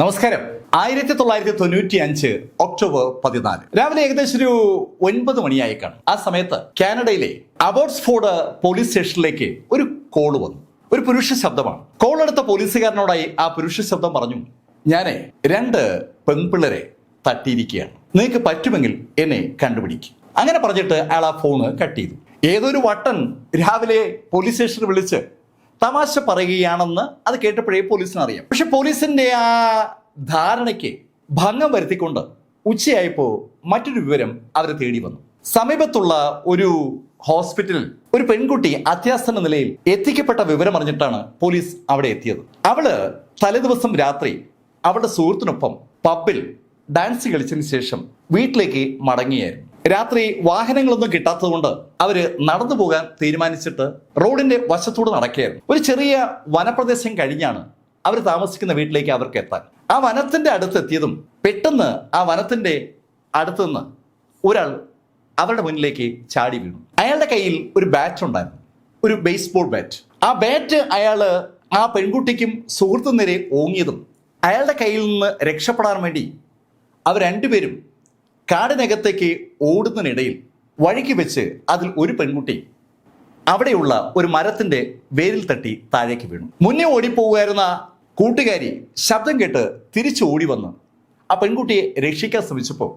നമസ്കാരം. ആയിരത്തി തൊള്ളായിരത്തി തൊണ്ണൂറ്റി അഞ്ച് ഒക്ടോബർ പതിനാല്. രാവിലെ ഏകദേശം ഒരു ഒൻപത് മണിയായി കാണും ആ സമയത്ത് കാനഡയിലെ അബോട്ട്സ്ഫോർഡ് പോലീസ് സ്റ്റേഷനിലേക്ക് ഒരു കോൾ വന്നു. ഒരു പുരുഷ ശബ്ദമാണ്. കോൾ എടുത്ത പോലീസുകാരനോടായി ആ പുരുഷ ശബ്ദം പറഞ്ഞു ഞാനേ രണ്ട് പെൺപിള്ളരെ തട്ടിയിരിക്കുകയാണ്. നിങ്ങൾക്ക് പറ്റുമെങ്കിൽ എന്നെ കണ്ടുപിടിക്കും. അങ്ങനെ പറഞ്ഞിട്ട് അയാൾ ആ ഫോണ് കട്ട് ചെയ്തു. ഏതൊരു വട്ടൻ രാവിലെ പോലീസ് സ്റ്റേഷനിൽ വിളിച്ച് തമാശ പറയുകയാണെന്ന് അത് കേട്ടപ്പോഴേ പോലീസിന് അറിയാം പക്ഷെ പോലീസിന്റെ ആ ധാരണയ്ക്ക് ഭംഗം വരുത്തിക്കൊണ്ട് ഉച്ചയായപ്പോ മറ്റൊരു വിവരം അവരെ തേടി വന്നു. സമീപത്തുള്ള ഒരു ഹോസ്പിറ്റലിൽ ഒരു പെൺകുട്ടി അത്യാസന്ന നിലയിൽ എത്തിക്കപ്പെട്ട വിവരം അറിഞ്ഞിട്ടാണ് പോലീസ് അവിടെ എത്തിയത്. അവൾ തലേദിവസം രാത്രി അവളുടെ സുഹൃത്തിനൊപ്പം പബ്ബിൽ ഡാൻസ് കളിച്ചതിന് ശേഷം വീട്ടിലേക്ക് മടങ്ങിയായിരുന്നു. രാത്രി വാഹനങ്ങളൊന്നും കിട്ടാത്തതുകൊണ്ട് അവർ നടന്നു പോകാൻ തീരുമാനിച്ചിട്ട് റോഡിന്റെ വശത്തൂടെ നടക്കുകയായിരുന്നു. ഒരു ചെറിയ വനപ്രദേശം കഴിഞ്ഞാണ് അവർ താമസിക്കുന്ന വീട്ടിലേക്ക് അവർക്ക് എത്താൻ. ആ വനത്തിന്റെ അടുത്തെത്തിയതും പെട്ടെന്ന് ആ വനത്തിന്റെ അടുത്തുനിന്ന് ഒരാൾ അവരുടെ മുന്നിലേക്ക് ചാടി വീണു. അയാളുടെ കയ്യിൽ ഒരു ബാറ്റ് ഉണ്ടായിരുന്നു. ഒരു ബേസ്ബോൾ ബാറ്റ് ആ ബാറ്റ് അയാൾ ആ പെൺകുട്ടിക്കും സുഹൃത്തു നേരെ ഓങ്ങിയതും അയാളുടെ കയ്യിൽ നിന്ന് രക്ഷപ്പെടാൻ വേണ്ടി അവർ രണ്ടുപേരും കാടിനകത്തേക്ക് ഓടുന്നതിനിടയിൽ വഴിക്ക് വെച്ച് അതിൽ ഒരു പെൺകുട്ടി അവിടെയുള്ള ഒരു മരത്തിന്റെ വേരിൽ തട്ടി താഴേക്ക് വീണു. മുന്നേ ഓടിപ്പോവുകയായിരുന്ന കൂട്ടുകാരി ശബ്ദം കേട്ട് തിരിച്ചു ഓടി വന്ന്. ആ പെൺകുട്ടിയെ രക്ഷിക്കാൻ ശ്രമിച്ചപ്പോൾ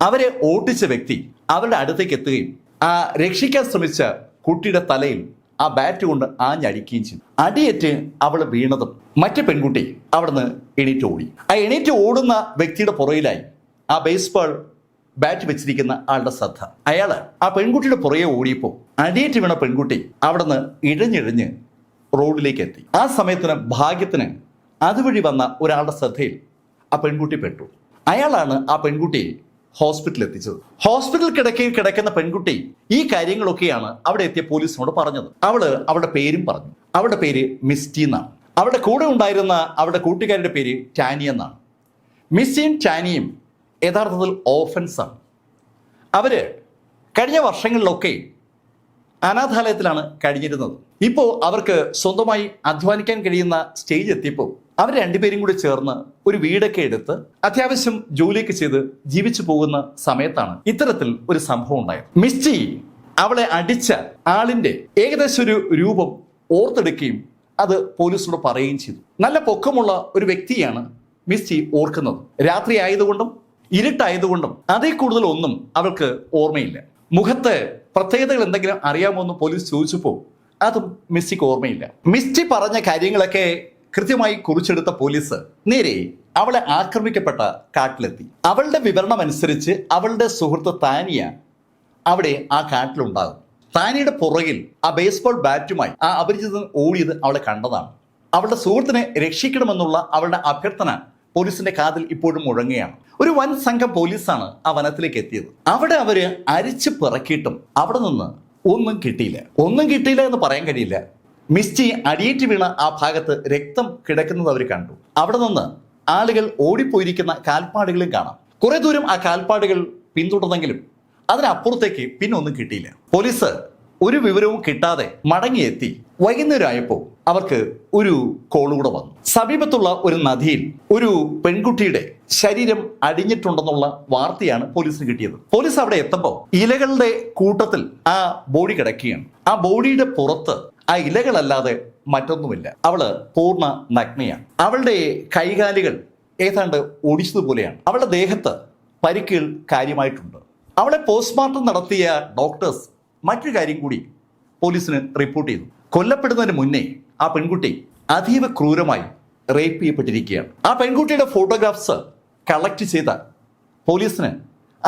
അവരെ ഓട്ടിച്ച വ്യക്തി അവരുടെ അടുത്തേക്ക് എത്തുകയും ആ രക്ഷിക്കാൻ ശ്രമിച്ച കുട്ടിയുടെ തലയിൽ ആ ബാറ്റ് കൊണ്ട് ആഞ്ഞടിക്കുകയും ചെയ്തു. അടിയേറ്റ് അവൾ വീണതും മറ്റു പെൺകുട്ടി അവിടുന്ന് എണീറ്റ് ഓടി. ആ എണീറ്റ് ഓടുന്ന വ്യക്തിയുടെ പുറയിലായി ആ ബേസ്ബോൾ ബാറ്റ് വെച്ചിരിക്കുന്ന ആളുടെ ശ്രദ്ധ. അയാൾ ആ പെൺകുട്ടിയുടെ പുറകെ ഓടിയപ്പോൾ അടിയേറ്റ് വീണ പെൺകുട്ടി അവിടുന്ന് ഇഴഞ്ഞിഴഞ്ഞ് റോഡിലേക്ക് എത്തി. ആ സമയത്തിന് ഭാഗ്യത്തിന് അതുവഴി വന്ന ഒരാളുടെ ശ്രദ്ധയിൽ ആ പെൺകുട്ടി പെട്ടു. അയാളാണ് ആ പെൺകുട്ടിയെ ഹോസ്പിറ്റലിൽ എത്തിച്ചത്. ഹോസ്പിറ്റൽ കിടക്കയിൽ കിടക്കുന്ന പെൺകുട്ടി ഈ കാര്യങ്ങളൊക്കെയാണ് അവിടെ എത്തിയ പോലീസിനോട് പറഞ്ഞത്. അവൾ അവളുടെ പേരും പറഞ്ഞു. അവളുടെ പേര് മിസ്റ്റി എന്നാണ്. അവളുടെ കൂടെ ഉണ്ടായിരുന്ന അവളുടെ കൂട്ടുകാരുടെ പേര് ടാനി എന്നാണ്. മിസ്സിയും ടാനിയും യഥാർത്ഥത്തിൽ ഓഫൻസാണ് അവർ കഴിഞ്ഞ വർഷങ്ങളിലൊക്കെ അനാഥാലയത്തിലാണ് കഴിഞ്ഞിരുന്നത്. ഇപ്പോൾ അവർക്ക് സ്വന്തമായി അധ്വാനിക്കാൻ കഴിയുന്ന സ്റ്റേജ് എത്തിയപ്പോൾ അവർ രണ്ടുപേരും കൂടി ചേർന്ന് ഒരു വീടൊക്കെ എടുത്ത് അത്യാവശ്യം ജോലിയൊക്കെ ചെയ്ത് ജീവിച്ചു പോകുന്ന സമയത്താണ് ഇത്തരത്തിൽ ഒരു സംഭവം ഉണ്ടായത്. മിസ്റ്റി അവളെ അടിച്ച ആളിന്റെ ഏകദേശം ഒരു രൂപം ഓർത്തെടുക്കുകയും അത് പോലീസിനോട് പറയുകയും ചെയ്തു. നല്ല പൊക്കമുള്ള ഒരു വ്യക്തിയാണ് മിസ്റ്റി ഓർക്കുന്നത്. രാത്രി ആയതുകൊണ്ടും ഇരുട്ടായതുകൊണ്ടും അതിൽ കൂടുതൽ ഒന്നും അവൾക്ക് ഓർമ്മയില്ല. മുഖത്ത് പ്രത്യേകതകൾ എന്തെങ്കിലും അറിയാമോ എന്ന് പോലീസ് ചോദിച്ചപ്പോൾ അതും മിസ്സിക്ക് ഓർമ്മയില്ല. മിസ്റ്റി പറഞ്ഞ കാര്യങ്ങളൊക്കെ കൃത്യമായി കുറിച്ചെടുത്ത പോലീസ് നേരെ അവളെ ആക്രമിക്കപ്പെട്ട കാട്ടിലെത്തി. അവളുടെ വിവരണം അനുസരിച്ച് അവളുടെ സുഹൃത്ത് താനിയ അവിടെ ആ കാട്ടിലുണ്ടാകും. താനിയുടെ പുറകിൽ ആ ബേസ്ബോൾ ബാറ്റുമായി ആ അപരിചിതൻ ഓടിയത് അവളെ കണ്ടതാണ്. അവളുടെ സുഹൃത്തിനെ രക്ഷിക്കണമെന്നുള്ള അവളുടെ അഭ്യർത്ഥന പോലീസിന്റെ കാതിൽ ഇപ്പോഴും മുഴങ്ങുകയാണ്. ഒരു വൻ സംഘം പോലീസാണ് ആ വനത്തിലേക്ക് എത്തിയത്. അവിടെ അവർ അരിച്ചു പിറക്കിയിട്ടും അവിടെ നിന്ന് ഒന്നും കിട്ടിയില്ല. ഒന്നും കിട്ടിയില്ല എന്ന് പറയാൻ കഴിയില്ല. മിസ്റ്റി അടിയേറ്റ് വീണ ആ ഭാഗത്ത് രക്തം കിടക്കുന്നത് അവർ കണ്ടു. അവിടെ നിന്ന് ആളുകൾ ഓടിപ്പോയിരിക്കുന്ന കാൽപ്പാടുകളും കാണാം. കുറെ ദൂരം ആ കാൽപ്പാടുകൾ പിന്തുടർന്നെങ്കിലും അതിനപ്പുറത്തേക്ക് പിന്നൊന്നും കിട്ടിയില്ല. പോലീസ് ഒരു വിവരവും കിട്ടാതെ മടങ്ങിയെത്തി. വൈകുന്നേരം ആയപ്പോൾ അവർക്ക് ഒരു കോളുകൂടെ വന്നു. സമീപത്തുള്ള ഒരു നദിയിൽ ഒരു പെൺകുട്ടിയുടെ ശരീരം അടിഞ്ഞിട്ടുണ്ടെന്നുള്ള വാർത്തയാണ് പോലീസിന് കിട്ടിയത്. പോലീസ് അവിടെ എത്തുമ്പോൾ ഇലകളുടെ കൂട്ടത്തിൽ ആ ബോഡി കിടക്കുകയാണ്. ആ ബോഡിയുടെ പുറത്ത് ആ ഇലകളല്ലാതെ മറ്റൊന്നുമില്ല. അവൾ പൂർണ നഗ്നയാണ്. അവളുടെ കൈകാലുകൾ ഏതാണ്ട് ഒടിച്ചതുപോലെയാണ്. അവളുടെ ദേഹത്ത് പരിക്കുകൾ കാര്യമായിട്ടുണ്ട്. അവളെ പോസ്റ്റ്മോർട്ടം നടത്തിയ ഡോക്ടേഴ്സ് മറ്റൊരു കാര്യം കൂടി പോലീസിന് റിപ്പോർട്ട് ചെയ്തു. കൊല്ലപ്പെടുന്നതിന് മുന്നേ ആ പെൺകുട്ടി അതീവ ക്രൂരമായി റേപ്പ് ചെയ്യപ്പെട്ടിരിക്കുകയാണ്. ആ പെൺകുട്ടിയുടെ ഫോട്ടോഗ്രാഫ്സ് കളക്ട് ചെയ്ത പോലീസിന്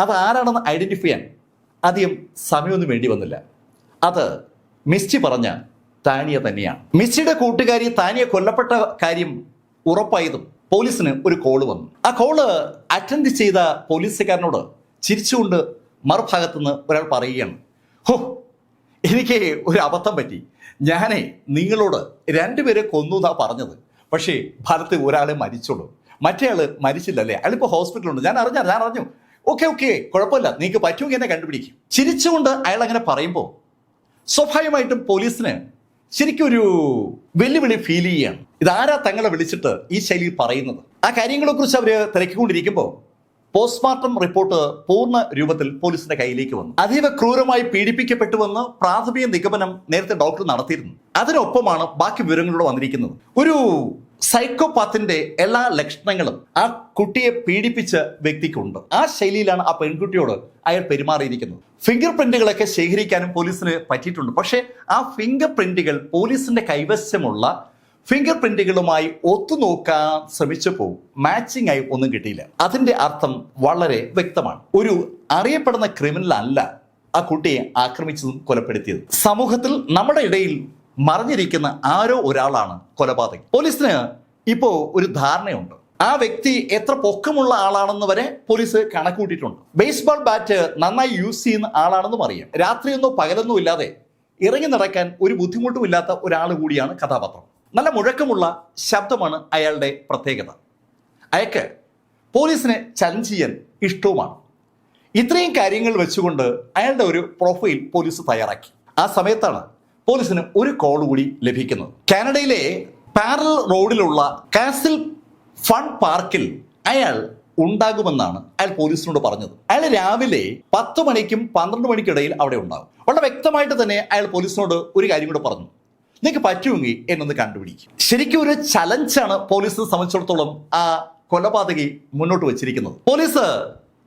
അത് ആരാണെന്ന് ഐഡന്റിഫൈ ചെയ്യാൻ അധികം സമയമൊന്നും വേണ്ടി വന്നില്ല. അത് മിസ്റ്റി പറഞ്ഞ താനിയ തന്നെയാണ്. മിസ്റ്റിയുടെ കൂട്ടുകാരി താനിയ കൊല്ലപ്പെട്ട കാര്യം ഉറപ്പായതും പോലീസിന് ഒരു കോൾ വന്നു. ആ കോൾ അറ്റൻഡ് ചെയ്ത പോലീസുകാരനോട് ചിരിച്ചുകൊണ്ട് മറുഭാഗത്തുനിന്ന് ഒരാൾ പറയുകയാണ് ഹോ എനിക്ക് ഒരു അബദ്ധം പറ്റി. ഞാനേ നിങ്ങളോട് രണ്ടുപേരെ കൊന്നു എന്നാ പറഞ്ഞത്. പക്ഷേ ഫലത്തിൽ ഒരാളെ മരിച്ചുള്ളൂ മറ്റേ ആൾ മരിച്ചില്ലല്ലേ? അയാളിപ്പോൾ ഹോസ്പിറ്റലുണ്ട് ഞാൻ അറിഞ്ഞ ഞാൻ അറിഞ്ഞു. ഓക്കെ ഓക്കെ കുഴപ്പമില്ല. നിങ്ങൾക്ക് പറ്റുമെങ്കിൽ എന്നെ കണ്ടുപിടിക്കും. ചിരിച്ചുകൊണ്ട് അയാൾ അങ്ങനെ പറയുമ്പോൾ സ്വാഭാവികമായിട്ടും പോലീസിന് ശരിക്കും ഒരു വെല്ലുവിളി ഫീൽ ചെയ്യുകയാണ്. ഇതാരാ തങ്ങളെ വിളിച്ചിട്ട് ഈ ശൈലിയിൽ പറയുന്നത്? ആ കാര്യങ്ങളെക്കുറിച്ച് അവർ തിരക്കിക്കൊണ്ടിരിക്കുമ്പോൾ പോസ്റ്റ്മോർട്ടം റിപ്പോർട്ട് പൂർണ രൂപത്തിൽ പോലീസിന്റെ കയ്യിലേക്ക് വന്നു. അതീവ ക്രൂരമായി പീഡിപ്പിക്കപ്പെട്ടുവെന്ന് പ്രാഥമിക നിഗമനം നേരത്തെ ഡോക്ടർ നടത്തിയിരുന്നു. അതിനൊപ്പമാണ് ബാക്കി വിവരങ്ങളോട് വന്നിരിക്കുന്നത്. ഒരു സൈക്കോപാത്തിന്റെ എല്ലാ ലക്ഷണങ്ങളും ആ കുട്ടിയെ പീഡിപ്പിച്ച വ്യക്തിക്കുണ്ട്. ആ ശൈലിയിലാണ് ആ പെൺകുട്ടിയോട് അയാൾ പെരുമാറിയിരിക്കുന്നത്. ഫിംഗർ പ്രിന്റുകളൊക്കെ ശേഖരിക്കാനും പോലീസിന് പറ്റിയിട്ടുണ്ട്. പക്ഷേ ആ ഫിംഗർ പ്രിന്റുകൾ പോലീസിന്റെ കൈവശമുള്ള ഫിംഗർ പ്രിന്റുകളുമായി ഒത്തുനോക്കാൻ ശ്രമിച്ചപ്പോൾ മാച്ചിങ് ആയി ഒന്നും കിട്ടിയില്ല. അതിന്റെ അർത്ഥം വളരെ വ്യക്തമാണ്. ഒരു അറിയപ്പെടുന്ന ക്രിമിനൽ അല്ല ആ കുട്ടിയെ ആക്രമിച്ചതും കൊലപ്പെടുത്തിയത്. സമൂഹത്തിൽ നമ്മുടെ ഇടയിൽ മറിഞ്ഞിരിക്കുന്ന ആരോ ഒരാളാണ് കൊലപാതകി. പോലീസിന് ഇപ്പോ ഒരു ധാരണയുണ്ട്. ആ വ്യക്തി എത്ര പൊക്കമുള്ള ആളാണെന്ന് വരെ പോലീസ് കണക്കൂട്ടിയിട്ടുണ്ട് ബേസ്ബോൾ ബാറ്റ് നന്നായി യൂസ് ചെയ്യുന്ന ആളാണെന്നും അറിയാം. രാത്രിയൊന്നോ പകലൊന്നോ ഇല്ലാതെ ഇറങ്ങി നടക്കാൻ ഒരു ബുദ്ധിമുട്ടും ഇല്ലാത്ത ഒരാൾ കൂടിയാണ് കഥാപാത്രം. നല്ല മുഴക്കമുള്ള ശബ്ദമാണ് അയാളുടെ പ്രത്യേകത. അയാൾക്ക് പോലീസിനെ ചലഞ്ച് ചെയ്യാൻ ഇഷ്ടവുമാണ്. ഇത്രയും കാര്യങ്ങൾ വെച്ചുകൊണ്ട് അയാളുടെ ഒരു പ്രൊഫൈൽ പോലീസ് തയ്യാറാക്കി. ആ സമയത്താണ് പോലീസിന് ഒരു കോൾ കൂടി ലഭിക്കുന്നത്. കാനഡയിലെ പാരൽ റോഡിലുള്ള കാസിൽ ഫൺ പാർക്കിൽ അയാൾ ഉണ്ടാകുമെന്നാണ് അയാൾ പോലീസിനോട് പറഞ്ഞത്. അയാൾ രാവിലെ പത്ത് മണിക്കും പന്ത്രണ്ട് മണിക്കിടയിൽ അവിടെ ഉണ്ടാകും. വളരെ വ്യക്തമായിട്ട് തന്നെ അയാൾ പോലീസിനോട് ഒരു കാര്യം കൂടെ പറഞ്ഞു. നിങ്ങൾക്ക് പറ്റുമെങ്കിൽ എന്നൊന്ന് കണ്ടുപിടിക്കും. ശരിക്കും ഒരു ചലഞ്ചാണ് പോലീസിനെ സംബന്ധിച്ചിടത്തോളം ആ കൊലപാതകി മുന്നോട്ട് വെച്ചിരിക്കുന്നത്. പോലീസ്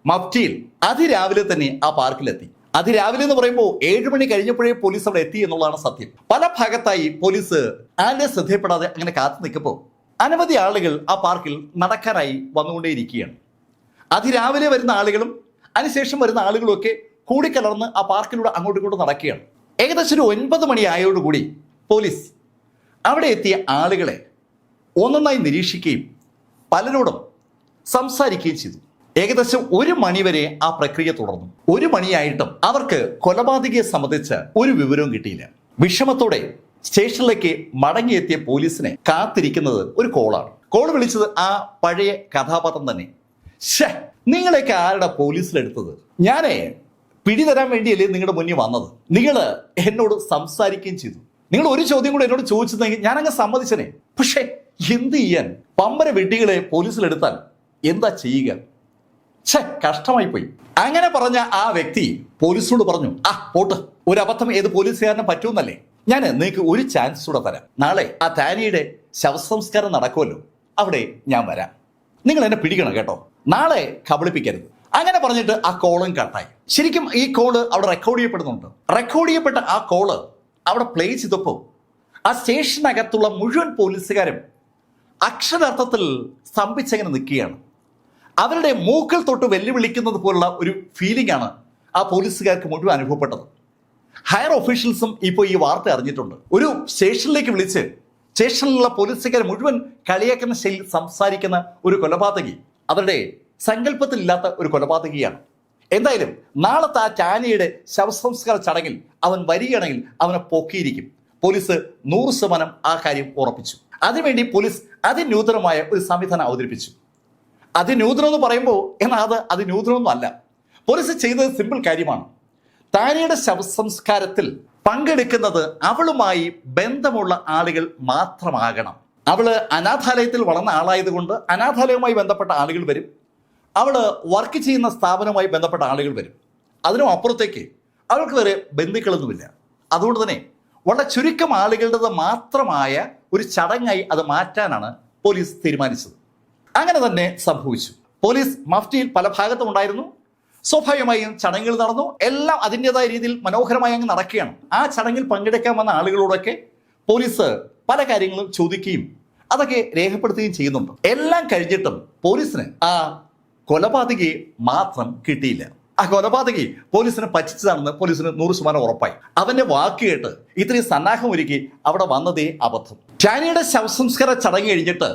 മഫ്റ്റിയിൽ അതിരാവിലെ തന്നെ ആ പാർക്കിലെത്തി. അതിരാവിലെ എന്ന് പറയുമ്പോൾ ഏഴ് മണി കഴിഞ്ഞപ്പോഴേ പോലീസ് അവിടെ എത്തി എന്നുള്ളതാണ് സത്യം. പല ഭാഗത്തായി പോലീസ് ആനെ ശ്രദ്ധയപ്പെടാതെ അങ്ങനെ കാത്തു നിൽക്കുമ്പോൾ അനവധി ആളുകൾ ആ പാർക്കിൽ നടക്കാനായി വന്നുകൊണ്ടേയിരിക്കുകയാണ്. അതിരാവിലെ വരുന്ന ആളുകളും അതിനുശേഷം വരുന്ന ആളുകളും ഒക്കെ കൂടിക്കലർന്ന് ആ പാർക്കിലൂടെ അങ്ങോട്ടും ഇങ്ങോട്ടും നടക്കുകയാണ്. ഏകദേശം ഒരു ഒൻപത് മണി ആയോടുകൂടി പോലീസ് അവിടെ എത്തിയ ആളുകളെ ഒന്നൊന്നായി നിരീക്ഷിക്കുകയും പലരോടും സംസാരിക്കുകയും ചെയ്തു. ഏകദേശം ഒരു മണിവരെ ആ പ്രക്രിയ തുടർന്നു. ഒരു മണിയായിട്ടും അവർക്ക് കൊലപാതകയെ സംബന്ധിച്ച് ഒരു വിവരവും കിട്ടിയില്ല. വിഷമത്തോടെ സ്റ്റേഷനിലേക്ക് മടങ്ങിയെത്തിയ പോലീസിനെ കാത്തിരിക്കുന്നത് ഒരു കോളാണ്. കോൾ വിളിച്ചത് ആ പഴയ കഥാപാത്രം തന്നെ. ഷേ നിങ്ങളെയൊക്കെ ആരുടെ പോലീസിലെടുത്തത്? ഞാനേ പിടിതരാൻ വേണ്ടിയല്ലേ നിങ്ങളുടെ മുന്നിൽ വന്നത്? നിങ്ങൾ എന്നോട് സംസാരിക്കുകയും ചെയ്തു. നിങ്ങൾ ഒരു ചോദ്യം കൂടെ എന്നോട് ചോദിച്ചതെങ്കിൽ ഞാൻ അങ്ങ് സമ്മതിച്ചനെ. പക്ഷേ എന്ത് ചെയ്യാൻ? പമ്പര വെട്ടികളെ പോലീസിലെടുത്താൽ എന്താ ചെയ്യുക? ഛേ കഷ്ടമായി പോയി അങ്ങനെ പറഞ്ഞ ആ വ്യക്തി പോലീസിനോട് പറഞ്ഞു ആ പോട്ട്. ഒരു അബദ്ധം ഏത് പോലീസുകാരനും പറ്റൂന്നല്ലേ? ഞാൻ നിങ്ങൾക്ക് ഒരു ചാൻസ് കൂടെ തരാം. നാളെ ആ താനിയുടെ ശവസംസ്കാരം നടക്കുമല്ലോ. അവിടെ ഞാൻ വരാം. നിങ്ങൾ എന്നെ പിടിക്കണം കേട്ടോ. നാളെ കബളിപ്പിക്കരുത്. അങ്ങനെ പറഞ്ഞിട്ട് ആ കോളും കട്ടായി ശരിക്കും ഈ കോൾ അവിടെ റെക്കോർഡ് ചെയ്യപ്പെടുന്നുണ്ട്. റെക്കോർഡ് ചെയ്യപ്പെട്ട ആ കോൾ അവിടെ പ്ലേ ചെയ്തപ്പോൾ ആ സ്റ്റേഷനകത്തുള്ള മുഴുവൻ പോലീസുകാരും അക്ഷരാർത്ഥത്തിൽ സ്തംഭിച്ചങ്ങനെ നിൽക്കുകയാണ്. അവരുടെ മൂക്കൽ തൊട്ട് വെല്ലുവിളിക്കുന്നത് പോലുള്ള ഒരു ഫീലിംഗ് ആണ് ആ പോലീസുകാർക്ക് മുഴുവൻ അനുഭവപ്പെട്ടത്. ഹയർ ഒഫീഷ്യൽസും ഇപ്പോൾ ഈ വാർത്ത അറിഞ്ഞിട്ടുണ്ട്. ഒരു സ്റ്റേഷനിലേക്ക് വിളിച്ച് സ്റ്റേഷനിലുള്ള പോലീസുകാർ മുഴുവൻ കളിയാക്കുന്ന ശൈലി സംസാരിക്കുന്ന ഒരു കൊലപാതകി അവരുടെ സങ്കല്പത്തിലില്ലാത്ത ഒരു കൊലപാതകിയാണ്. എന്തായാലും നാളത്തെ ആ ചാനിയുടെ ശവസംസ്കാര ചടങ്ങിൽ അവൻ വരികയാണെങ്കിൽ അവനെ പൊക്കിയിരിക്കും. പോലീസ് നൂറ് ശതമാനം ആ കാര്യം ഉറപ്പിച്ചു. അതിനുവേണ്ടി പോലീസ് അതിനൂതനമായ ഒരു സംവിധാനം അവതരിപ്പിച്ചു. അതിനൂതനം എന്ന് പറയുമ്പോൾ എന്നാൽ അത് അതിനൂതനമൊന്നും അല്ല. പോലീസ് ചെയ്തത് സിമ്പിൾ കാര്യമാണ്. താനിയുടെ ശവസംസ്കാരത്തിൽ പങ്കെടുക്കുന്നത് അവളുമായി ബന്ധമുള്ള ആളുകൾ മാത്രമാകണം. അവൾ അനാഥാലയത്തിൽ വളർന്ന ആളായതുകൊണ്ട് അനാഥാലയവുമായി ബന്ധപ്പെട്ട ആളുകൾ വരും. അവൾ വർക്ക് ചെയ്യുന്ന സ്ഥാപനവുമായി ബന്ധപ്പെട്ട ആളുകൾ വരും. അതിനും അപ്പുറത്തേക്ക് അവർക്ക് വേറെ ബന്ധുക്കളൊന്നുമില്ല. അതുകൊണ്ട് തന്നെ വളരെ ചുരുക്കം ആളുകളുടേത് മാത്രമായ ഒരു ചടങ്ങായി അത് മാറ്റാനാണ് പോലീസ് തീരുമാനിച്ചത്. അങ്ങനെ തന്നെ സംഭവിച്ചു. പോലീസ് മഫ്റ്റിയിൽ പല ഭാഗത്തും ഉണ്ടായിരുന്നു. സ്വാഭാവികമായും ചടങ്ങുകൾ നടന്നു. എല്ലാം അതിന്റെതായ രീതിയിൽ മനോഹരമായി അങ്ങ് നടക്കുകയാണ്. ആ ചടങ്ങിൽ പങ്കെടുക്കാൻ വന്ന ആളുകളോടൊക്കെ പോലീസ് പല കാര്യങ്ങളും ചോദിക്കുകയും അതൊക്കെ രേഖപ്പെടുത്തുകയും ചെയ്യുന്നുണ്ട്. എല്ലാം കഴിഞ്ഞിട്ടും പോലീസിന് ആ കൊലപാതകയെ മാത്രം കിട്ടിയില്ല. ആ കൊലപാതകി പോലീസിനെ പറ്റിച്ചതാണെന്ന് പോലീസിന് നൂറ് ശതമാനം ഉറപ്പായി. അവന്റെ വാക്ക് കേട്ട് ഇത്രയും സന്നാഹം ഒരുക്കി അവിടെ വന്നതേ അബദ്ധം. ടാനിയുടെ ശവസംസ്കാര ചടങ്ങ് കഴിഞ്ഞിട്ട്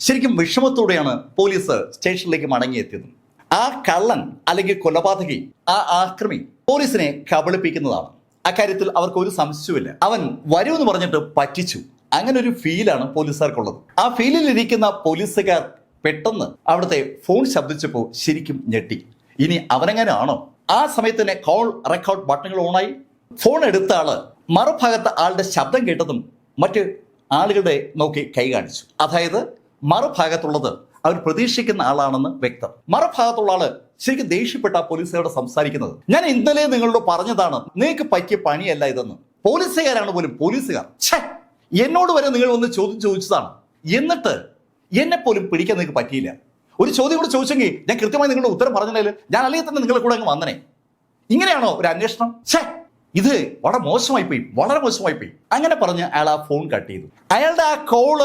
ശരിക്കും വിഷമത്തോടെയാണ് പോലീസ് സ്റ്റേഷനിലേക്ക് മടങ്ങിയെത്തിയത്. ആ കള്ളൻ അല്ലെങ്കിൽ കൊലപാതകി ആ ആക്രമി പോലീസിനെ കബളിപ്പിക്കുന്നതാണ്. അക്കാര്യത്തിൽ അവർക്ക് ഒരു സംശയവുമില്ല. അവൻ വരുമെന്ന് പറഞ്ഞിട്ട് പറ്റിച്ചു. അങ്ങനെ ഒരു ഫീലാണ് പോലീസുകാർക്കുള്ളത്. ആ ഫീലിൽ ഇരിക്കുന്ന പോലീസുകാർ പെട്ടെന്ന് അവിടുത്തെ ഫോൺ ശബ്ദിച്ചപ്പോൾ ശരിക്കും ഞെട്ടി. ഇനി അവനെങ്ങനെയാണോ ആ സമയത്ത് തന്നെ കോൾ റെക്കോർഡ് ബട്ടണുകൾ ഓണായി ഫോൺ എടുത്ത ആൾ മറുഭാഗത്ത് ആളുടെ ശബ്ദം കേട്ടതും മറ്റ് ആളുകളുടെ നോക്കി കൈ കാണിച്ചു. അതായത് മറുഭാഗത്തുള്ളത് അവർ പ്രതീക്ഷിക്കുന്ന ആളാണെന്ന് വ്യക്തം. മറുഭാഗത്തുള്ള ആൾ ശരിക്കും ദേഷ്യപ്പെട്ട പോലീസുകാരോട് സംസാരിക്കുന്നത്. ഞാൻ ഇന്നലെ നിങ്ങളോട് പറഞ്ഞതാണ് നിങ്ങൾക്ക് പറ്റിയ പണിയല്ല ഇതെന്ന്. പോലീസുകാരാണ് പോലും പോലീസുകാർ. എന്നോട് വരെ നിങ്ങൾ ഒന്ന് ചോദ്യം ചോദിച്ചതാണ്. എന്നിട്ട് എന്നെ പോലും പിടിക്കാൻ നിങ്ങൾക്ക് പറ്റിയില്ല. ഒരു ചോദ്യം കൂടെ ചോദിച്ചെങ്കിൽ ഞാൻ കൃത്യമായി നിങ്ങളുടെ ഉത്തരം പറഞ്ഞില്ലെങ്കിൽ ഞാൻ അല്ലെങ്കിൽ തന്നെ നിങ്ങളെ കൂടെ അങ്ങ് വന്നനെ. ഇങ്ങനെയാണോ ഒരു അന്വേഷണം? ഛേ ഇത് വളരെ മോശമായി പോയി വളരെ മോശമായി പോയി. അങ്ങനെ പറഞ്ഞ് അയാൾ ആ ഫോൺ കട്ട് ചെയ്തു. അയാളുടെ ആ കോൾ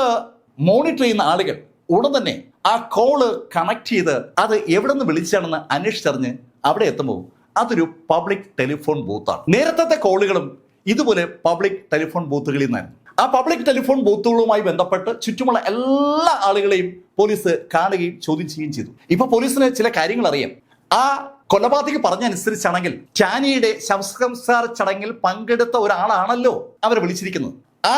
മോണിറ്റർ ചെയ്യുന്ന ആളുകൾ ഉടൻ തന്നെ ആ കോൾ കണക്ട് ചെയ്ത് അത് എവിടെ നിന്ന് വിളിച്ചാണെന്ന് അന്വേഷിച്ചറിഞ്ഞ് അവിടെ എത്തുമ്പോൾ അതൊരു പബ്ലിക് ടെലിഫോൺ ബൂത്താണ് നേരത്തെ കോളുകളും ഇതുപോലെ പബ്ലിക് ടെലിഫോൺ ബൂത്തുകളിൽ നിന്നായിരുന്നു. ആ പബ്ലിക് ടെലിഫോൺ ബൂത്തുകളുമായി ബന്ധപ്പെട്ട് ചുറ്റുമുള്ള എല്ലാ ആളുകളെയും പോലീസ് കാണുകയും ചോദ്യം ചെയ്യുകയും ചെയ്തു. ഇപ്പൊ പോലീസിന് ചില കാര്യങ്ങൾ അറിയാം. ആ കൊലപാതകി പറഞ്ഞനുസരിച്ചാണെങ്കിൽ ചാനിയുടെ ശവസംസ്കാര ചടങ്ങിൽ പങ്കെടുത്ത ഒരാളാണല്ലോ അവരെ വിളിച്ചിരിക്കുന്നത്. ആ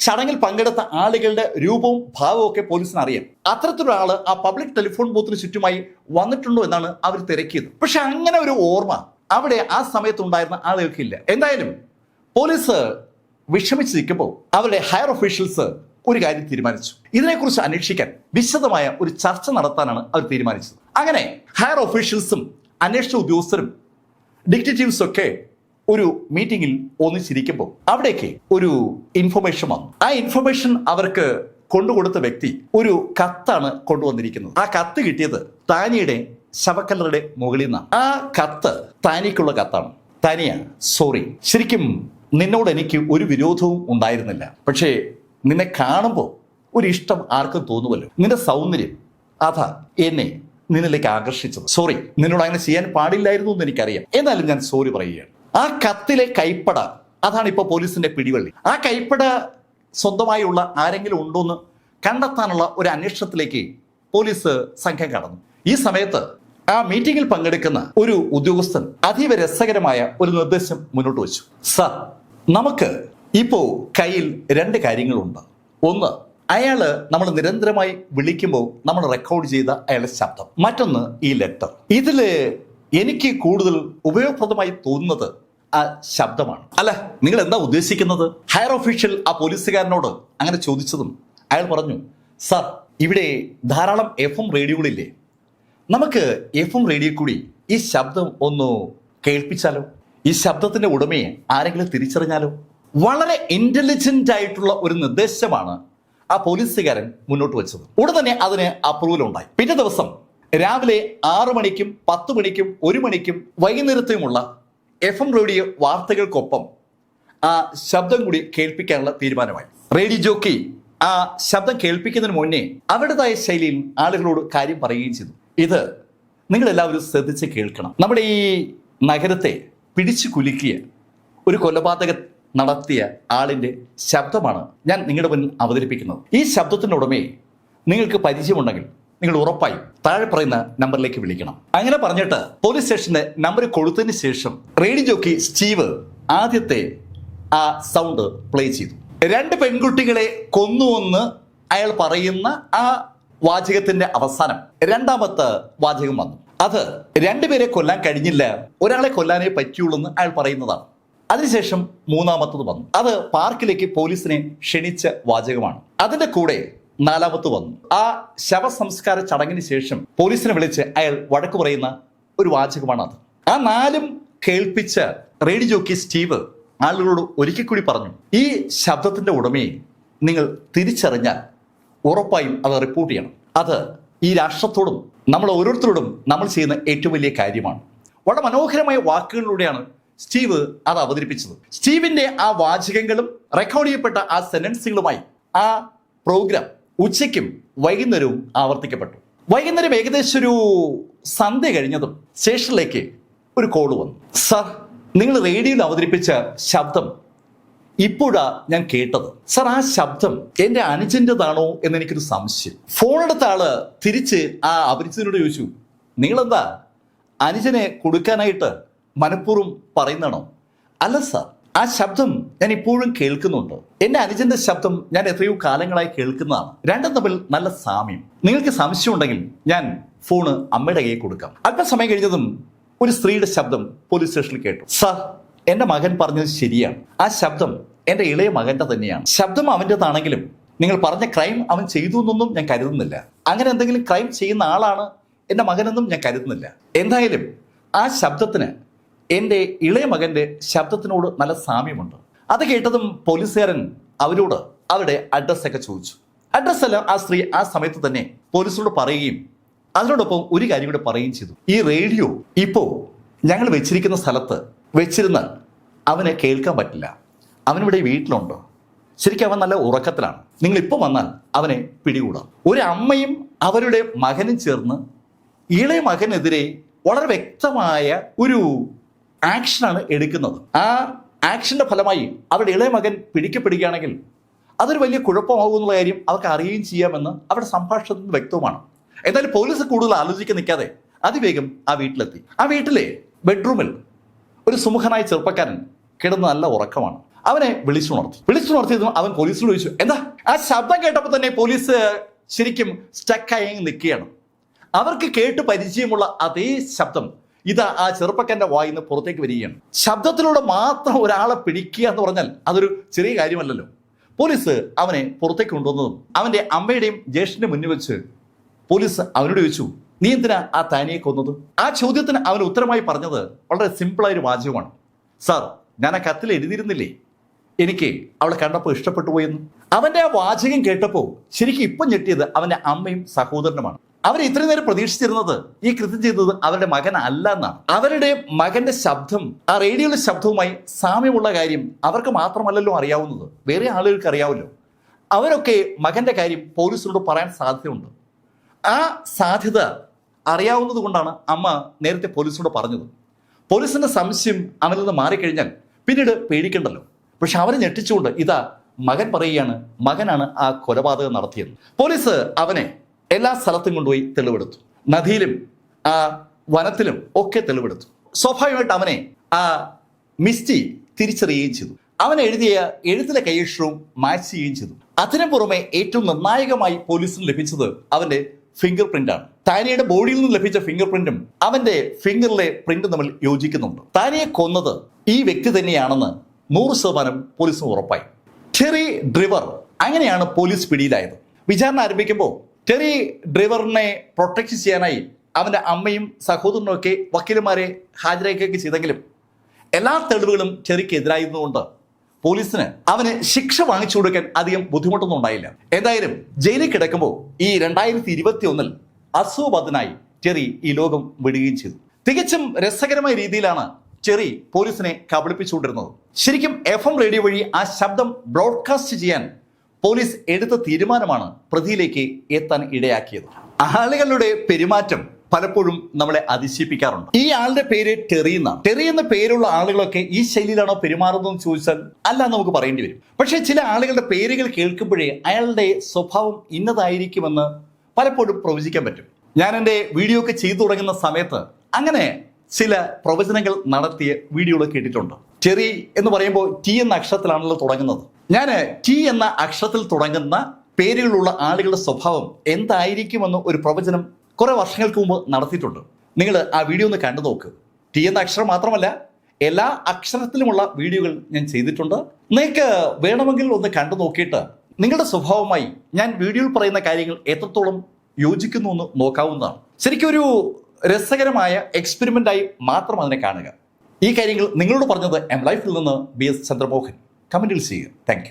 ചടങ്ങിൽ പങ്കെടുത്ത ആളുകളുടെ രൂപവും ഭാവവും ഒക്കെ പോലീസിന് അറിയാം. അത്തരത്തിലൊരാൾ ആ പബ്ലിക് ടെലിഫോൺ ബൂത്തിന് ചുറ്റുമായി വന്നിട്ടുണ്ടോ എന്നാണ് അവർ തിരക്കിയത്. പക്ഷെ അങ്ങനെ ഒരു ഓർമ്മ അവിടെ ആ സമയത്തുണ്ടായിരുന്ന ആളുകൾക്കില്ല. എന്തായാലും പോലീസ് വിഷമിച്ച് നിൽക്കുമ്പോൾ അവരുടെ ഹയർ ഒഫീഷ്യൽസ് ഒരു കാര്യം തീരുമാനിച്ചു. ഇതിനെക്കുറിച്ച് അന്വേഷിക്കാൻ വിശദമായ ഒരു ചർച്ച നടത്താനാണ് അവർ തീരുമാനിച്ചത്. അങ്ങനെ ഹയർ ഒഫീഷ്യൽസും അന്വേഷണ ഉദ്യോഗസ്ഥരും ഡിക്റ്റേറ്റീവ്സും ഒക്കെ ഒരു മീറ്റിംഗിൽ ഒന്നിച്ചിരിക്കുമ്പോൾ അവിടേക്ക് ഒരു ഇൻഫർമേഷൻ വന്നു. ആ ഇൻഫർമേഷൻ അവർക്ക് കൊണ്ടുകൊടുത്ത വ്യക്തി ഒരു കത്താണ് കൊണ്ടുവന്നിരിക്കുന്നത്. ആ കത്ത് കിട്ടിയത് താനിയുടെ ശവക്കല്ലറുടെ മുകളിൽ നിന്നാണ്. ആ കത്ത് താനിക്കുള്ള കത്താണ്. താനിയ സോറി ശരിക്കും നിന്നോട് എനിക്ക് ഒരു വിരോധവും ഉണ്ടായിരുന്നില്ല. പക്ഷേ നിന്നെ കാണുമ്പോൾ ഒരു ഇഷ്ടം ആർക്കും തോന്നുമല്ലോ. നിന്റെ സൗന്ദര്യം അതാ എന്നെ നിന്നിലേക്ക് ആകർഷിച്ചത്. സോറി നിന്നോട് അങ്ങനെ ചെയ്യാൻ പാടില്ലായിരുന്നു എന്ന് എനിക്കറിയാം. എന്നാലും ഞാൻ സോറി പറയുകയാണ്. ആ കത്തിലെ കൈപ്പട അതാണ് ഇപ്പോൾ പോലീസിന്റെ പിടിവള്ളി. ആ കൈപ്പട സ്വന്തമായുള്ള ആരെങ്കിലും ഉണ്ടോ എന്ന് കണ്ടെത്താനുള്ള ഒരു അന്വേഷണത്തിലേക്ക് പോലീസ് സംഘം കടന്നു. ഈ സമയത്ത് ആ മീറ്റിംഗിൽ പങ്കെടുക്കുന്ന ഒരു ഉദ്യോഗസ്ഥൻ അതീവ രസകരമായ ഒരു നിർദ്ദേശം മുന്നോട്ട് വെച്ചു. സർ നമുക്ക് ഇപ്പോ കയ്യിൽ രണ്ട് കാര്യങ്ങളുണ്ട്. ഒന്ന് അയാൾ നമ്മൾ നിരന്തരമായി വിളിക്കുമ്പോൾ നമ്മൾ റെക്കോർഡ് ചെയ്ത അയാളുടെ ശബ്ദം. മറ്റൊന്ന് ഈ ലെറ്റർ ഇതിൽ എനിക്ക് കൂടുതൽ ഉപയോഗപ്രദമായി തോന്നുന്നത് ആ ശബ്ദമാണ്. അല്ല നിങ്ങൾ എന്താ ഉദ്ദേശിക്കുന്നത്? ഹയർ ഓഫീഷ്യൽ ആ പോലീസുകാരനോട് അങ്ങനെ ചോദിച്ചതും അയാൾ പറഞ്ഞു സർ ഇവിടെ ധാരാളം എഫ് എം റേഡിയോകളില്ലേ നമുക്ക് എഫ് എം റേഡിയോ കൂടി ഈ ശബ്ദം ഒന്ന് കേൾപ്പിച്ചാലോ? ഈ ശബ്ദത്തിന്റെ ഉടമയെ ആരെങ്കിലും തിരിച്ചറിഞ്ഞാലോ? വളരെ ഇന്റലിജന്റ് ആയിട്ടുള്ള ഒരു നിർദ്ദേശമാണ് ആ പോലീസുകാരൻ മുന്നോട്ട് വെച്ചത്. ഉടൻ തന്നെ അതിന് അപ്രൂവൽ ഉണ്ടായി. പിറ്റേ ദിവസം രാവിലെ ആറു മണിക്കും പത്ത് മണിക്കും ഒരു മണിക്കും വൈകുന്നേരത്തെയുമുള്ള എഫ് എം റേഡിയോ വാർത്തകൾക്കൊപ്പം ആ ശബ്ദം കൂടി കേൾപ്പിക്കാനുള്ള തീരുമാനമായി. റേഡിയോ ജോക്കി ആ ശബ്ദം കേൾപ്പിക്കുന്നതിന് മുന്നേ അവരുടേതായ ശൈലിയിൽ ആളുകളോട് കാര്യം പറയുകയും ചെയ്തു. ഇത് നിങ്ങളെല്ലാവരും ശ്രദ്ധിച്ച് കേൾക്കണം. നമ്മുടെ ഈ നഗരത്തെ പിടിച്ചു കുലുക്കിയ ഒരു കൊലപാതക നടത്തിയ ആളിന്റെ ശബ്ദമാണ് ഞാൻ നിങ്ങളുടെ മുന്നിൽ അവതരിപ്പിക്കുന്നത്. ഈ ശബ്ദത്തിന്റെ ഉടമയെ നിങ്ങൾക്ക് പരിചയമുണ്ടെങ്കിൽ നിങ്ങൾ ഉറപ്പായും താഴെ പറയുന്ന നമ്പറിലേക്ക് വിളിക്കണം. അങ്ങനെ പറഞ്ഞിട്ട് പോലീസ് സ്റ്റേഷന്റെ നമ്പർ കൊടുത്തതിന് ശേഷം റേഡിയോ ജോക്കി സ്റ്റീവ് ആദ്യത്തെ ആ സൗണ്ട് പ്ലേ ചെയ്തു. രണ്ട് പെൺകുട്ടികളെ കൊന്നുവെന്ന് അയാൾ പറയുന്ന ആ വാചകത്തിന്റെ അവസാനം രണ്ടാമത്തെ വാചകം വന്നു. അത് രണ്ടുപേരെ കൊല്ലാൻ കഴിഞ്ഞില്ല ഒരാളെ കൊല്ലാനേ പറ്റിയുള്ളൂ എന്ന് അയാൾ പറയുന്നതാണ്. അതിനുശേഷം മൂന്നാമത്തത് വന്നു. അത് പാർക്കിലേക്ക് പോലീസിനെ ക്ഷണിച്ച വാചകമാണ്. അതിന്റെ കൂടെ നാലാമത്ത് വന്നു. ആ ശവസംസ്കാര ചടങ്ങിന് ശേഷം പോലീസിനെ വിളിച്ച് അയാൾ വഴക്ക് പറയുന്ന ഒരു വാചകമാണ് അത് ആ നാലും കേൾപ്പിച്ച റേഡിയോ ജോക്കി സ്റ്റീവ് ആളുകളോട് ഒരിക്കൽ കൂടി പറഞ്ഞു ഈ ശബ്ദത്തിന്റെ ഉടമയെ നിങ്ങൾ തിരിച്ചറിഞ്ഞാൽ ഉറപ്പായും അത് റിപ്പോർട്ട് ചെയ്യണം. അത് ഈ രാഷ്ട്രത്തോടും നമ്മൾ ഓരോരുത്തരോടും നമ്മൾ ചെയ്യുന്ന ഏറ്റവും വലിയ കാര്യമാണ്. വളരെ മനോഹരമായ വാക്കുകളിലൂടെയാണ് സ്റ്റീവ് അത് അവതരിപ്പിച്ചത്. സ്റ്റീവിന്റെ ആ വാചകങ്ങളും റെക്കോർഡ് ചെയ്യപ്പെട്ട ആ സെന്റൻസുകളുമായി ആ പ്രോഗ്രാം ഉച്ചയ്ക്കും വൈകുന്നേരവും ആവർത്തിക്കപ്പെട്ടു. വൈകുന്നേരം ഏകദേശം ഒരു സന്ധ്യ കഴിഞ്ഞതും സ്റ്റേഷനിലേക്ക് ഒരു കോൾ വന്നു. സർ നിങ്ങൾ റേഡിയോയിൽ അവതരിപ്പിച്ച ശബ്ദം ഇപ്പോഴാ ഞാൻ കേട്ടത്. സർ ആ ശബ്ദം എന്റെ അനുജന്റെതാണോ എന്ന് എനിക്കൊരു സംശയം. ഫോൺ എടുത്ത ആൾ തിരിച്ച് ആ അപരിചിതനോട് ചോദിച്ചു നിങ്ങളെന്താ? അനുജനെ കൊടുക്കാനായിട്ട് മനഃപൂർവം പറയുന്നതാണോ? അല്ല സർ. ആ ശബ്ദം ഞാൻ ഇപ്പോഴും കേൾക്കുന്നുണ്ട്. എന്റെ അനുജന്റെ ശബ്ദം ഞാൻ എത്രയോ കാലങ്ങളായി കേൾക്കുന്നതാണ്. രണ്ടും തമ്മിൽ നല്ല സാമ്യം. നിങ്ങൾക്ക് സംശയം ഉണ്ടെങ്കിൽ ഞാൻ ഫോണ് അമ്മയുടെ കയ്യിൽ കൊടുക്കാം. അല്പസമയം കഴിഞ്ഞതും ഒരു സ്ത്രീയുടെ ശബ്ദം പോലീസ് സ്റ്റേഷനിൽ കേട്ടു. സർ എന്റെ മകൻ പറഞ്ഞത് ശരിയാണ്. ആ ശബ്ദം എന്റെ ഇളയ മകന്റെ തന്നെയാണ്. ശബ്ദം അവന്റെതാണെങ്കിലും നിങ്ങൾ പറഞ്ഞ ക്രൈം അവൻ ചെയ്തു എന്നൊന്നും ഞാൻ കരുതുന്നില്ല. അങ്ങനെ എന്തെങ്കിലും ക്രൈം ചെയ്യുന്ന ആളാണ് എന്റെ മകനെന്നും ഞാൻ കരുതുന്നില്ല. എന്തായാലും ആ ശബ്ദത്തിന് എന്റെ ഇളയ മകന്റെ ശബ്ദത്തിനോട് നല്ല സാമ്യമുണ്ട്. അത് കേട്ടതും പോലീസുകാരൻ അവരോട് അവരുടെ അഡ്രസ്സൊക്കെ ചോദിച്ചു. അഡ്രസ്സെല്ലാം ആ സ്ത്രീ ആ സമയത്ത് തന്നെ പോലീസിനോട് പറയുകയും അതിനോടൊപ്പം ഒരു കാര്യം കൂടെ പറയുകയും ചെയ്തു. ഈ റേഡിയോ ഇപ്പോൾ ഞങ്ങൾ വെച്ചിരിക്കുന്ന സ്ഥലത്ത് വെച്ചിരുന്ന് അവനെ കേൾക്കാൻ പറ്റില്ല. അവനിവിടെ വീട്ടിലുണ്ടോ? ശരിക്കും അവൻ നല്ല ഉറക്കത്തിലാണ്. നിങ്ങൾ ഇപ്പം വന്നാൽ അവനെ പിടികൂടാം. ഒരു അമ്മയും അവരുടെ മകനും ചേർന്ന് ഇളയ മകനെതിരെ വളരെ വ്യക്തമായ ഒരു ആക്ഷനാണ് എടുക്കുന്നത്. ആ ആക്ഷന്റെ ഫലമായി അവരുടെ ഇളയ മകൻ പിടിക്കപ്പെടുകയാണെങ്കിൽ അതൊരു വലിയ കുഴപ്പമാകുമെന്നുള്ള കാര്യം അവർക്ക് അറിയുകയും ചെയ്യാമെന്ന് അവരുടെ സംഭാഷണത്തിൽ നിന്ന് വ്യക്തവുമാണ് പോലീസ് കൂടുതൽ ആലോചിക്കാൻ നിൽക്കാതെ അതിവേഗം ആ വീട്ടിലെത്തി. ആ വീട്ടിലെ ബെഡ്റൂമിൽ ഒരു സുമുഖനായ ചെറുപ്പക്കാരൻ കിടന്ന് നല്ല ഉറക്കമാണ്. അവനെ വിളിച്ചുണർത്തി വിളിച്ചുണർത്തിയതും അവൻ പോലീസിനോട് ചോദിച്ചു എന്താ? ആ ശബ്ദം കേട്ടപ്പോൾ തന്നെ പോലീസ് ശരിക്കും സ്റ്റക്കായി നിൽക്കുകയാണ്. അവർക്ക് കേട്ട് പരിചയമുള്ള അതേ ശബ്ദം ഇതാ ആ ചെറുപ്പക്കാരന്റെ വായിൽ നിന്ന് പുറത്തേക്ക് വരികയാണ്. ശബ്ദത്തിലൂടെ മാത്രം ഒരാളെ പിടിക്കുക എന്ന് പറഞ്ഞാൽ അതൊരു ചെറിയ കാര്യമല്ലല്ലോ. പോലീസ് അവനെ പുറത്തേക്ക് കൊണ്ടുവന്നതും അവന്റെ അമ്മയുടെയും ജ്യേഷ്ഠന്റെ മുന്നിൽ വെച്ച് പോലീസ് അവനോട് ചോദിച്ചു നീ എന്തിനാ ആ താനിയെ കൊന്നത്? ആ ചോദ്യത്തിന് അവൻ ഉത്തരമായി പറഞ്ഞത് വളരെ സിമ്പിളായൊരു വാചകമാണ്. സാർ ഞാൻ ആ കത്തിൽ എഴുതിയിരുന്നില്ലേ? എനിക്ക് അവളെ കണ്ടപ്പോൾ ഇഷ്ടപ്പെട്ടു പോയെന്ന്. അവന്റെ ആ വാചകം കേട്ടപ്പോൾ ശരിക്കും ഇപ്പം ഞെട്ടിയത് അവന്റെ അമ്മയും സഹോദരനുമാണ്. അവർ ഇത്രയും നേരം പ്രതീക്ഷിച്ചിരുന്നത് ഈ കൃത്യം ചെയ്തത് അവരുടെ മകൻ അല്ല എന്നാണ്. അവരുടെ മകന്റെ ശബ്ദം ആ റേഡിയോയിലെ ശബ്ദവുമായി സാമ്യമുള്ള കാര്യം അവർക്ക് മാത്രമല്ലല്ലോ അറിയാവുന്നത്. വേറെ ആളുകൾക്ക് അറിയാമല്ലോ അവരൊക്കെ മകന്റെ കാര്യം പോലീസിനോട് പറയാൻ സാധ്യതയുണ്ട്. ആ സാധ്യത അറിയാവുന്നത് കൊണ്ടാണ് അമ്മ നേരത്തെ പോലീസിനോട് പറഞ്ഞത്. പോലീസിന്റെ സംശയം അവനിൽ നിന്ന് മാറിക്കഴിഞ്ഞാൽ പിന്നീട് പേടിക്കണ്ടല്ലോ. പക്ഷെ അവനെ ഞെട്ടിച്ചുകൊണ്ട് ഇതാ മകൻ പറയുകയാണ് മകനാണ് ആ കൊലപാതകം നടത്തിയത്. പോലീസ് അവനെ എല്ലാ സ്ഥലത്തും കൊണ്ടുപോയി തെളിവെടുത്തു. നദിയിലും ആ വനത്തിലും ഒക്കെ തെളിവെടുത്തു. സ്വാഭാവികമായിട്ട് അവനെ ആ മിസ്റ്റി തിരിച്ചറിയുകയും ചെയ്തു. അവൻ എഴുതിയ എഴുത്തിലെ കൈയക്ഷരവും മാച്ച് ചെയ്യുകയും ചെയ്തു. അതിനു പുറമെ ഏറ്റവും നിർണായകമായി പോലീസിന് ലഭിച്ചത് അവന്റെ ഫിംഗർ പ്രിന്റാണ് താനിയുടെ ബോഡിയിൽ നിന്ന് ലഭിച്ച ഫിംഗർ പ്രിന്റും അവന്റെ ഫിംഗറിലെ പ്രിന്റും തമ്മിൽ യോജിക്കുന്നുണ്ട്. താനിയെ കൊന്നത് ഈ വ്യക്തി തന്നെയാണെന്ന് നൂറ് ശതമാനം പോലീസിന് ഉറപ്പായി. ടെറി ഡ്രിവർ അങ്ങനെയാണ് പോലീസ് പിടിയിലായത്. വിചാരണ ആരംഭിക്കുമ്പോൾ ടെറി ഡ്രൈവറിനെ പ്രൊട്ടക്ട് ചെയ്യാനായി അവന്റെ അമ്മയും സഹോദരനും ഒക്കെ വക്കീലന്മാരെ ഹാജരാക്കുകയൊക്കെ ചെയ്തെങ്കിലും എല്ലാ തെളിവുകളും ടെറിക്ക് എതിരായിരുന്നുകൊണ്ട് പോലീസിന് അവന് ശിക്ഷ വാങ്ങിച്ചു കൊടുക്കാൻ അധികം ബുദ്ധിമുട്ടൊന്നും ഉണ്ടായില്ല. എന്തായാലും ജയിലിൽ കിടക്കുമ്പോൾ ഈ രണ്ടായിരത്തി ഇരുപത്തി ഒന്നിൽ അസുബദ്ധനായി ചെറി ഈ ലോകം വിടുകയും ചെയ്തു. തികച്ചും രസകരമായ രീതിയിലാണ് ചെറി പോലീസിനെ കബളിപ്പിച്ചുകൊണ്ടിരുന്നത്. ശരിക്കും എഫ് എം റേഡിയോ വഴി ആ ശബ്ദം ബ്രോഡ്കാസ്റ്റ് ചെയ്യാൻ പോലീസ് എടുത്ത തീരുമാനമാണ് പ്രതിയിലേക്ക് എത്താൻ ഇടയാക്കിയത്. ആളുകളുടെ പെരുമാറ്റം പലപ്പോഴും നമ്മളെ അതിശയിപ്പിക്കാറുണ്ട്. ഈ ആളുടെ പേര് ടെറി എന്നാണ്. ടെറി എന്ന പേരുള്ള ആളുകളൊക്കെ ഈ ശൈലിയിലാണോ പെരുമാറുന്നതെന്ന് ചോദിച്ചാൽ അല്ല നമുക്ക് പറയേണ്ടി വരും. പക്ഷേ ചില ആളുകളുടെ പേരുകൾ കേൾക്കുമ്പോഴേ അയാളുടെ സ്വഭാവം ഇന്നതായിരിക്കുമെന്ന് പലപ്പോഴും പ്രവചിക്കാൻ പറ്റും. ഞാൻ എന്റെ വീഡിയോ ഒക്കെ ചെയ്തു തുടങ്ങുന്ന സമയത്ത് അങ്ങനെ ചില പ്രവചനങ്ങൾ നടത്തിയ വീഡിയോകൾ കേട്ടിട്ടുണ്ട്. ടെറി എന്ന് പറയുമ്പോൾ ടി എന്ന അക്ഷരത്തിലാണല്ലോ തുടങ്ങുന്നത്. ഞാൻ ടി എന്ന അക്ഷരത്തിൽ തുടങ്ങുന്ന പേരുകളുള്ള ആളുകളുടെ സ്വഭാവം എന്തായിരിക്കുമെന്ന് ഒരു പ്രവചനം കുറെ വർഷങ്ങൾക്ക് മുമ്പ് നടത്തിയിട്ടുണ്ട്. നിങ്ങൾ ആ വീഡിയോ ഒന്ന് കണ്ടു നോക്ക്. ടി എന്ന അക്ഷരം മാത്രമല്ല എല്ലാ അക്ഷരത്തിലുമുള്ള വീഡിയോകൾ ഞാൻ ചെയ്തിട്ടുണ്ട്. നിങ്ങൾക്ക് വേണമെങ്കിൽ ഒന്ന് കണ്ടു നോക്കിയിട്ട് നിങ്ങളുടെ സ്വഭാവമായി ഞാൻ വീഡിയോയിൽ പറയുന്ന കാര്യങ്ങൾ എത്രത്തോളം യോജിക്കുന്നു എന്ന് നോക്കാവുന്നതാണ്. ശരിക്കും ഒരു രസകരമായ എക്സ്പെരിമെന്റ് ആയി മാത്രം അതിനെ കാണുക. ഈ കാര്യങ്ങൾ നിങ്ങളോട് പറഞ്ഞത് എം ലൈഫിൽ നിന്ന് ബി എസ് ചന്ദ്രമോഹൻ. കമന്റിൽ ചെയ്യുക. താങ്ക്